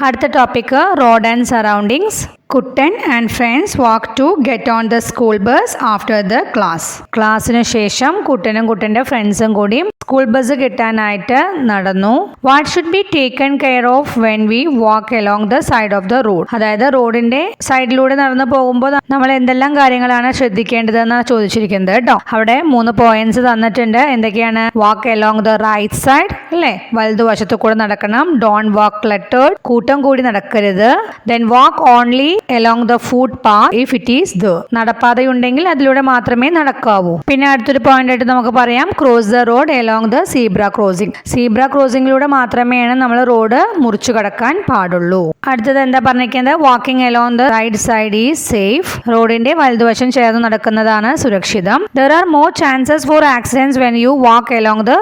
അടുത്ത topic road and surroundings Kuttan and friends walk to get on the school bus after the class ക്ലാസ്സിന് ശേഷം കുട്ടനും കുട്ടന്റെ ഫ്രണ്ട്സും കൂടിയും school bus കിട്ടാനായിട്ട് നടന്നു. What should be taken care of when we walk along the side of the road അതായത് റോഡിന്റെ സൈഡിലൂടെ നടന്നു പോകുമ്പോൾ നമ്മൾ എന്തെല്ലാം കാര്യങ്ങളാണ് ശ്രദ്ധിക്കേണ്ടതെന്നാണ് ചോദിച്ചിരിക്കുന്നത് കേട്ടോ. അവിടെ മൂന്ന് പോയിന്റ്സ് തന്നിട്ടുണ്ട്. എന്തൊക്കെയാണ്? Walk along the right side അല്ലേ? വലതുവശത്ത് കൂടെ നടക്കണം. ഡോൺ വാക്ക് ലെറ്റേർഡ് കൂട്ടം കൂടി നടക്കരുത്. Then walk only along the footpath if it is the നടപ്പാതയുണ്ടെങ്കിൽ അതിലൂടെ മാത്രമേ നടക്കാവൂ. പിന്നെ അടുത്തൊരു പോയിന്റ് ആയിട്ട് നമുക്ക് പറയാം. Cross the road along the zebra crossing zebra ക്രോസിംഗിലൂടെ മാത്രമേ നമ്മൾ റോഡ് മുറിച്ചു കടക്കാൻ പാടുള്ളൂ. അടുത്തത് എന്താ പറഞ്ഞിരിക്കുന്നത്? Walking along the right side is safe റോഡിന്റെ വലതുവശം ചേർന്ന് നടക്കുന്നതാണ് സുരക്ഷിതം. There are more chances for accidents when you walk along the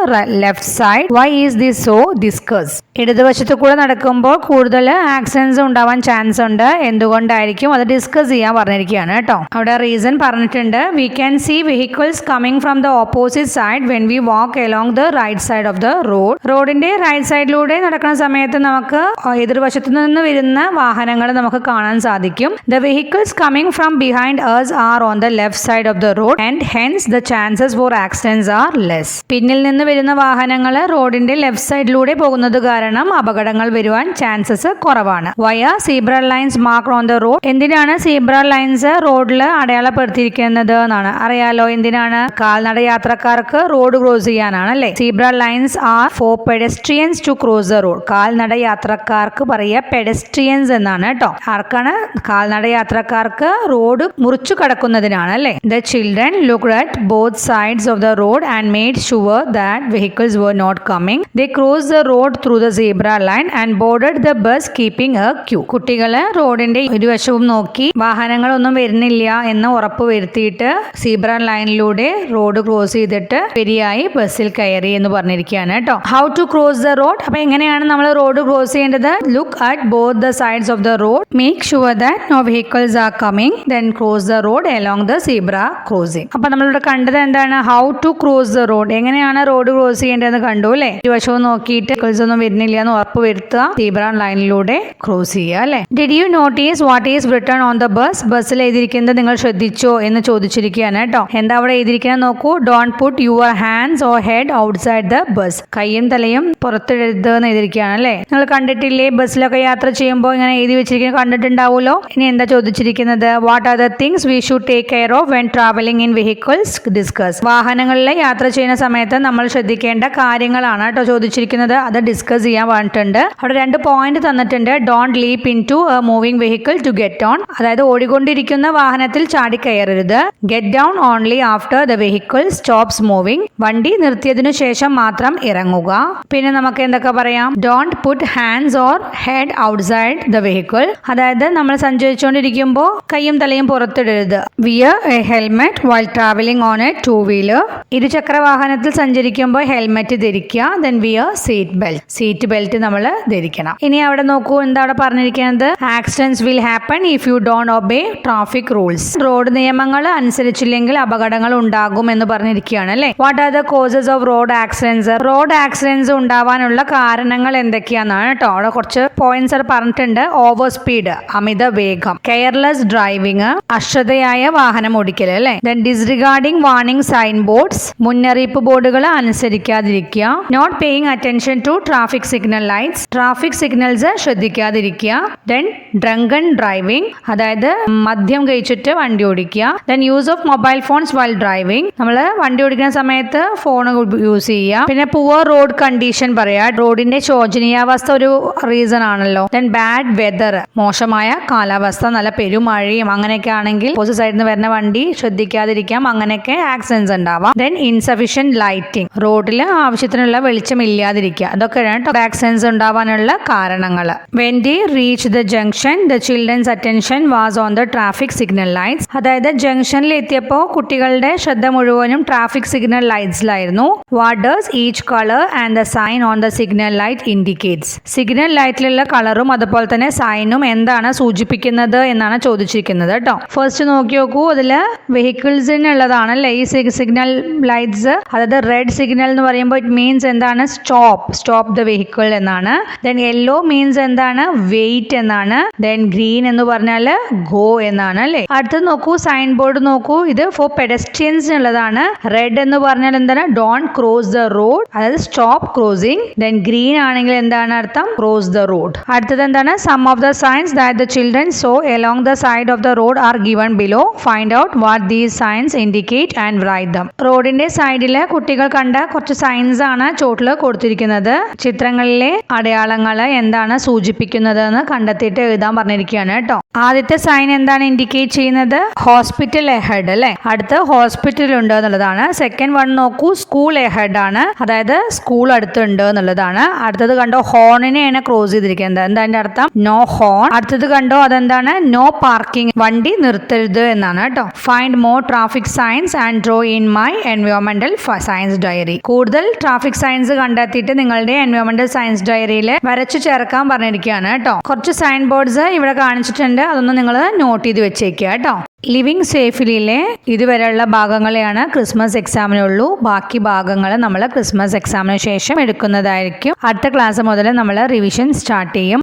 left side why is this so discuss ഇടതുവശത്ത് കൂടെ നടക്കുമ്പോൾ കൂടുതൽ ആക്സിഡൻസ് ഉണ്ടാവാൻ ചാൻസ് ഉണ്ട്. എന്തുകൊണ്ടായിരിക്കും അത് ഡിസ്കസ് ചെയ്യാൻ പറഞ്ഞിരിക്കുകയാണ് കേട്ടോ. അവിടെ റീസൺ പറഞ്ഞിട്ടുണ്ട്. We can see vehicles coming from the opposite side when we walk along the right side of the road റോഡിന്റെ റൈറ്റ് സൈഡിലൂടെ നടക്കുന്ന സമയത്ത് നമുക്ക് എതിർവശത്തു നിന്ന് വരുന്ന വാഹനങ്ങൾ നമുക്ക് കാണാൻ സാധിക്കും. The vehicles coming from behind us are on the left side of the road and hence the chances for accidents are less പിന്നിൽ നിന്ന് വരുന്ന വാഹനങ്ങൾ റോഡിന്റെ ലെഫ്റ്റ് സൈഡിലൂടെ പോകുന്നത് കാരണം അപകടങ്ങൾ വരുവാൻ ചാൻസസ് കുറവാണ്. Why zebra lines mark on the road എന്തിനാണ് സീബ്ര ലൈൻസ് റോഡിൽ അടയാളപ്പെടുത്തിയിരിക്കുന്നത് എന്നാണ്. അറിയാലോ എന്തിനാണ്? കാൽനട യാത്രക്കാർക്ക് റോഡ് ക്രോസ് ചെയ്യാനാണ് അല്ലേ? Zebra lines are for pedestrians to cross the road കാൽനട യാത്രക്കാർക്ക് പറയുക പെഡസ്ട്രിയൻസ് എന്നാണ് കേട്ടോ. ആർക്കാണ്? കാൽനട യാത്രക്കാർക്ക് റോഡ് മുറിച്ചു കടക്കുന്നതിനാണ് അല്ലേ? The children look at both sides of the road and made sure that vehicles were not coming the cross the road through the zebra line and boarded the bus keeping a queue കുട്ടികൾ റോഡിന്റെ ഇരുവശവും നോക്കി വാഹനങ്ങളൊന്നും വരുന്നില്ല എന്ന് ഉറപ്പ് വരുത്തിയിട്ട് zebra ലൈനിലൂടെ road cross ചെയ്തിട്ട് ശരിയായി ബസ്സിൽ കയറി എന്ന് പറഞ്ഞിരിക്കുകയാണ് കേട്ടോ. How to cross the road അപ്പൊ എങ്ങനെയാണ് നമ്മൾ റോഡ് ക്രോസ് ചെയ്യേണ്ടത്? Look at both the sides of the road make sure that no vehicles are coming then cross the road along the zebra crossing അപ്പൊ നമ്മളിവിടെ കണ്ടത് എന്താണ്? How to cross the road എങ്ങനെയാണ് road cross ചെയ്യേണ്ടതെന്ന് കണ്ടു അല്ലേ? ഇരുവശവും നോക്കിയിട്ട് വെഹിക്കിൾസ് ഒന്നും വരുന്നില്ല എന്ന് ഉറപ്പ് വരുത്തുക. സീബ്ര ലൈനിലൂടെ ക്രോസ് ചെയ്യുക അല്ലേ? Did you notice what is written on the bus ബസ്സിൽ എഴുതിയിരിക്കുന്നത് നിങ്ങൾ ശ്രദ്ധിച്ചോ എന്ന് ചോദിച്ചിരിക്കുകയാണ് കേട്ടോ. എന്താ അവിടെ എഴുതിയിരിക്കുന്നത് നോക്കൂ? Don't put your hands or head outside the bus കൈയും തലയും പുറത്തെടുത്ത് എഴുതിയിരിക്കുകയാണ് അല്ലേ നിങ്ങൾ കണ്ടിട്ടില്ലേ? ബസ്സിലൊക്കെ യാത്ര ചെയ്യുമ്പോൾ ഇങ്ങനെ എഴുതി വെച്ചിരിക്കുന്നത് കണ്ടിട്ടുണ്ടാവുമല്ലോ? ഇനി എന്താ ചോദിച്ചിരിക്കുന്നത്? What are the things we should take care of when travelling in vehicles discuss വാഹനങ്ങളിൽ യാത്ര ചെയ്യുന്ന സമയത്ത് നമ്മൾ ശ്രദ്ധിക്കേണ്ട കാര്യങ്ങളാണ് കേട്ടോ ചോദിച്ചിരിക്കുന്നത്. അത് ഡിസ്കസ് ചെയ്യാൻ പറഞ്ഞിട്ടുണ്ട് അവിടെ രണ്ട് പോയിന്റ് തന്നിട്ടുണ്ട്. Don't leap into moving vehicle to get on അതായത് ഓടിക്കൊണ്ടിരിക്കുന്ന വാഹനത്തിൽ ചാടിക്കയറരുത്. Get down only after the vehicle stops moving വണ്ടി നിർത്തിയതിനു ശേഷം മാത്രം ഇറങ്ങുക. പിന്നെ നമുക്ക് എന്തൊക്കെ പറയാം? Don't put hands or head outside the vehicle അതായത് നമ്മൾ സഞ്ചരിച്ചുകൊണ്ടിരിക്കുമ്പോൾ കൈയും തലയും പുറത്തിടരുത്. Wear a helmet while travelling on a two wheeler ഇരുചക്ര വാഹനത്തിൽ സഞ്ചരിക്കുമ്പോൾ ഹെൽമെറ്റ് ധരിക്കുക. Then wear seat belt seat belt നമ്മൾ ധരിക്കണം. ഇനി അവിടെ നോക്കൂ എന്താ അവിടെ പറഞ്ഞിരിക്കുന്നത്? Accidents will happen if you don't obey traffic rules road നിയമങ്ങൾ അനുസരിച്ചില്ലെങ്കിൽ അപകടങ്ങൾ ഉണ്ടാകും എന്ന് പറഞ്ഞിരിക്കുകയാണ് അല്ലേ? What are the causes of road accidents. Road accidents ഉണ്ടാവാനുള്ള കാരണങ്ങൾ എന്തൊക്കെയാണെന്നാണ് കേട്ടോ. അവിടെ കുറച്ച് പോയിന്റ്സ് പറഞ്ഞിട്ടുണ്ട്. ഓവർ സ്പീഡ് അമിത വേഗം കെയർലെസ് ഡ്രൈവിംഗ് അശ്രദ്ധയായ വാഹനം ഓടിക്കൽ അല്ലെ? Then disregarding warning sign boards മുന്നറിയിപ്പ് ബോർഡുകൾ അനുസരിക്കാതിരിക്കുക not paying attention to traffic signal lights traffic signals ശ്രദ്ധിക്കാതിരിക്കുക then drunken driving അതായത് മദ്യം കഴിച്ചിട്ട് വണ്ടി ഓടിക്കുക then use of mobile phones while driving നമ്മൾ വണ്ടി ഓടിക്കുന്ന സമയത്ത് ഫോൺ യൂസ് ചെയ്യുക പിന്നെ പുവർ റോഡ് കണ്ടീഷൻ പറയാ. റോഡിന്റെ ശോചനീയാവസ്ഥ ഒരു റീസൺ ആണല്ലോ. ദെൻ ബാഡ് വെതർ മോശമായ കാലാവസ്ഥ നല്ല പെരുമഴയും അങ്ങനെയൊക്കെ ആണെങ്കിൽ ഓപ്പോസിറ്റ് സൈഡിൽ നിന്ന് വരുന്ന വണ്ടി ശ്രദ്ധിക്കാതിരിക്കാം. അങ്ങനെയൊക്കെ ആക്സിഡൻസ് ഉണ്ടാവാം. ദെൻ ഇൻസഫിഷ്യന്റ് ലൈറ്റിംഗ് റോഡിൽ ആവശ്യത്തിനുള്ള വെളിച്ചം ഇല്ലാതിരിക്കുക അതൊക്കെയാണ് ആക്സിഡൻസ് ഉണ്ടാവാനുള്ള കാരണങ്ങൾ when they reach the junction the children's attention was on the traffic signal lights അതായത് ജംഗ്ഷനിൽ എത്തിയപ്പോൾ കുട്ടികളുടെ ശ്രദ്ധ മുഴുവനും traffic signal ലൈറ്റ്സിലായിരുന്നു what does each colour and the sign on the signal light indicates signal ലൈറ്റിലുള്ള കളറും അതുപോലെ തന്നെ സൈനും എന്താണ് സൂചിപ്പിക്കുന്നത് എന്നാണ് ചോദിച്ചിരിക്കുന്നത് കേട്ടോ. ഫസ്റ്റ് നോക്കി നോക്കൂ അതിൽ വെഹിക്കിൾസിനുള്ളതാണ് അല്ലേ ഈ സിഗ്നൽ ലൈറ്റ്സ് അതായത് റെഡ് സിഗ്നൽ എന്ന് പറയുമ്പോൾ ഇറ്റ് മീൻസ് എന്താണ്? സ്റ്റോപ്പ് സ്റ്റോപ്പ് ദ വെഹിക്കിൾ എന്നാണ്. ദെൻ യെല്ലോ മീൻസ് എന്താണ്? വെയിറ്റ് എന്നാണ്. ദെൻ ഗ്രീൻ എന്ന് പറഞ്ഞാൽ ഗോ എന്നാണ് അല്ലേ? അടുത്ത് നോക്കൂ സൈൻ ബോർഡ് നോക്കൂ. ഇത് ഫോർ പെഡസ്ട്രിയൻസിനുള്ളതാണ് റെഡ് എന്ന് പറഞ്ഞാൽ എന്താണ്? ഡോൺ ക്രോസ് ദ റോഡ് അതായത് സ്റ്റോപ്പ് ക്രോസിംഗ് ദെൻ ഗ്രീൻ ആണെങ്കിൽ എന്താണ് അർത്ഥം? ക്രോസ് ദ റോഡ് അടുത്തത് എന്താണ്? Some of the signs that the children saw along the side of the road are given below find out what these signs indicate and write them റോഡിന്റെ സൈഡിൽ കുട്ടികൾ കണ്ട കുറച്ച് സൈൻസ് ആണ് ചോട്ടിൽ കൊടുത്തിരിക്കുന്നത്. ചിത്രങ്ങളിലെ അടയാളങ്ങൾ എന്താണ് സൂചിപ്പിക്കുന്നത് എന്ന് കണ്ടെത്തിയിട്ട് എഴുതാൻ പറഞ്ഞിരിക്കുകയാണ് കേട്ടോ. ആദ്യത്തെ സൈൻ എന്താണ് ഇൻഡിക്കേറ്റ് ചെയ്യുന്നത്? ഹോസ്പിറ്റൽ എഹഡ് അല്ലെ? അടുത്ത് ഹോസ്പിറ്റൽ ഉണ്ട് എന്നുള്ളതാണ്. സെക്കൻഡ് വൺ നോക്കൂ സ്കൂൾ എഹെഡ് ആണ്. അതായത് സ്കൂൾ അടുത്തുണ്ട് എന്നുള്ളതാണ്. അടുത്തത് കണ്ടോ ഹോണിനെയാണ് ക്രോസ് ചെയ്തിരിക്കുന്നത്. എന്താ അതിന്റെ അർത്ഥം? നോ ഹോൺ അടുത്തത് കണ്ടോ അതെന്താണ്? നോ പാർക്കിംഗ് വണ്ടി നിർത്തരുത് എന്നാണ് കേട്ടോ. Find more traffic signs and draw in my എൻവയോൺമെന്റൽ science diary കൂടുതൽ ട്രാഫിക് സയൻസ് കണ്ടെത്തിയിട്ട് നിങ്ങളുടെ എൻവയോൺമെന്റൽ സയൻസ് ഡയറിയിൽ വരച്ചു ചേർക്കാൻ പറഞ്ഞിരിക്കുകയാണ് കേട്ടോ. കുറച്ച് സൈൻ ബോർഡ്സ് ഇവിടെ കാണിച്ചിട്ടുണ്ട്. അതൊന്ന് നിങ്ങൾ നോട്ട് ചെയ്ത് വെച്ചേക്കുക കേട്ടോ. ലിവിങ് സേഫിലിയിലെ ഇതുവരെയുള്ള ഭാഗങ്ങളെയാണ് ക്രിസ്മസ് എക്സാമിനുള്ളൂ. ബാക്കി ഭാഗങ്ങൾ നമ്മൾ ക്രിസ്മസ് എക്സാമിന് ശേഷം എടുക്കുന്നതായിരിക്കും. അടുത്ത ക്ലാസ് മുതൽ നമ്മൾ റിവിഷൻ സ്റ്റാർട്ട് ചെയ്യും.